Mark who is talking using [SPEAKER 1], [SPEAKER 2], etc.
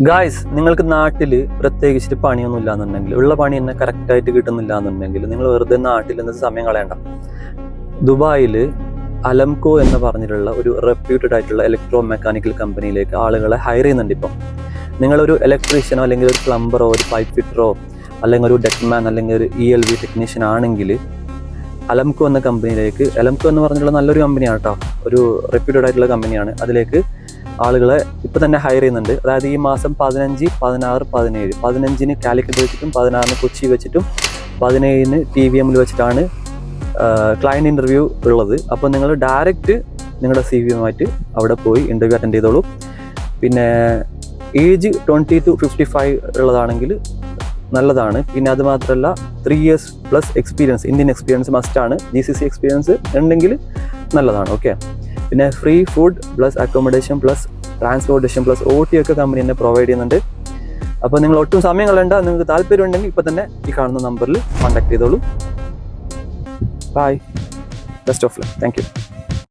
[SPEAKER 1] Guys നിങ്ങൾക്ക് നാട്ടിൽ പ്രത്യേകിച്ചിട്ട് പണിയൊന്നും ഇല്ലാന്നുണ്ടെങ്കിൽ ഉള്ള പണി തന്നെ കറക്റ്റായിട്ട് കിട്ടുന്നില്ല എന്നുണ്ടെങ്കിൽ നിങ്ങൾ വെറുതെ നാട്ടിൽ നിന്ന് സമയം കളയണ്ട. ദുബായിൽ അലംകോ എന്ന് പറഞ്ഞിട്ടുള്ള ഒരു റെപ്യൂട്ടഡ് ആയിട്ടുള്ള ഇലക്ട്രോ മെക്കാനിക്കൽ കമ്പനിയിലേക്ക് ആളുകളെ ഹയർ ചെയ്യുന്നുണ്ട് ഇപ്പം. നിങ്ങളൊരു ഇലക്ട്രീഷ്യനോ അല്ലെങ്കിൽ ഒരു പ്ലംബറോ ഒരു പൈപ്പ് ഫിറ്ററോ അല്ലെങ്കിൽ ഒരു ഡെക്മാൻ അല്ലെങ്കിൽ ഒരു ഇ എൽ വി ടെക്നീഷ്യൻ ആണെങ്കിൽ അലംകോ എന്ന കമ്പനിയിലേക്ക് അലംകോ എന്ന് പറഞ്ഞിട്ടുള്ള നല്ലൊരു കമ്പനിയാണ് കേട്ടോ ഒരു റെപ്യൂട്ടഡ് ആയിട്ടുള്ള കമ്പനിയാണ് അതിലേക്ക് ആളുകളെ ഇപ്പൊ തന്നെ ഹയർ ചെയ്യുന്നുണ്ട്. അതായത് ഈ മാസം പതിനഞ്ച് പതിനാറ് പതിനേഴ്. പതിനഞ്ചിന് കാലിക്കറ്റ് വെച്ചിട്ടും പതിനാറിന് കൊച്ചി വെച്ചിട്ടും പതിനേഴിന് ടി വി എമ്മിൽ വെച്ചിട്ടാണ് ക്ലയന്റ് ഇന്റർവ്യൂ ഉള്ളത്. അപ്പോൾ നിങ്ങൾ ഡയറക്റ്റ് നിങ്ങളുടെ സി വിയുമായിട്ട് അവിടെ പോയി ഇന്റർവ്യൂ അറ്റൻഡ് ചെയ്തോളൂ. പിന്നെ age twenty two fifty five ഉള്ളതാണെങ്കിൽ നല്ലതാണ്. പിന്നെ അത് മാത്രമല്ല three years plus experience Indian experience മസ്റ്റാണ് ജി സി സി എക്സ്പീരിയൻസ് ഉണ്ടെങ്കിൽ നല്ലതാണ്. ഓക്കെ പിന്നെ free food plus accommodation plus transportation plus O T ഒക്കെ കമ്പനി തന്നെ പ്രൊവൈഡ് ചെയ്യുന്നുണ്ട്. അപ്പോൾ നിങ്ങൾ ഒട്ടും സമയം കളയണ്ട. നിങ്ങൾക്ക് താല്പര്യം ഉണ്ടെങ്കിൽ ഇപ്പോൾ തന്നെ ഈ കാണുന്ന നമ്പറിൽ കോൺടാക്ട് ചെയ്തോളൂ. Bye best of luck thank you